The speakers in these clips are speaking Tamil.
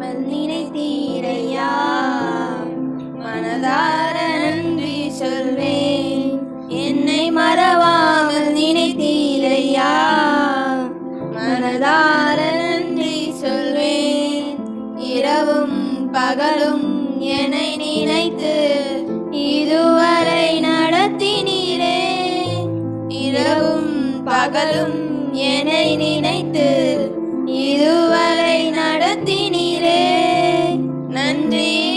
மறவாமல் நினைத்தீரையா? மனதார நன்றி சொல்வேன். என்னை மறவாமல் நினைத்தீரையா? மனதார நன்றி சொல்வேன். இரவும் பகலும் என்னை நினைத்து இதுவரை நடத்தினீரே. இரவும் பகலும் என்னை நினைத்து இதுவரை நடத்தினீர். நன்றி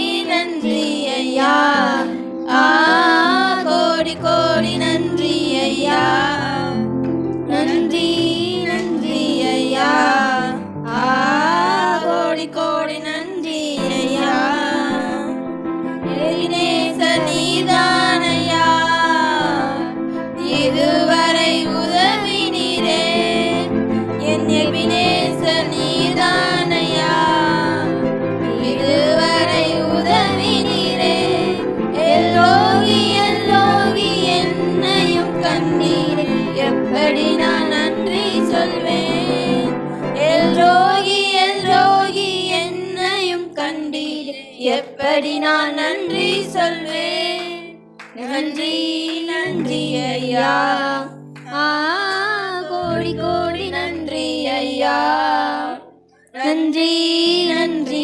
எப்படி நான் நன்றி சொல்வேன்? நன்றி நன்றி ஐயா. ஆ கோடி கோடி நன்றி ஐயா. நன்றி நன்றி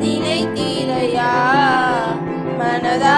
நினைத்தீரையா மனதா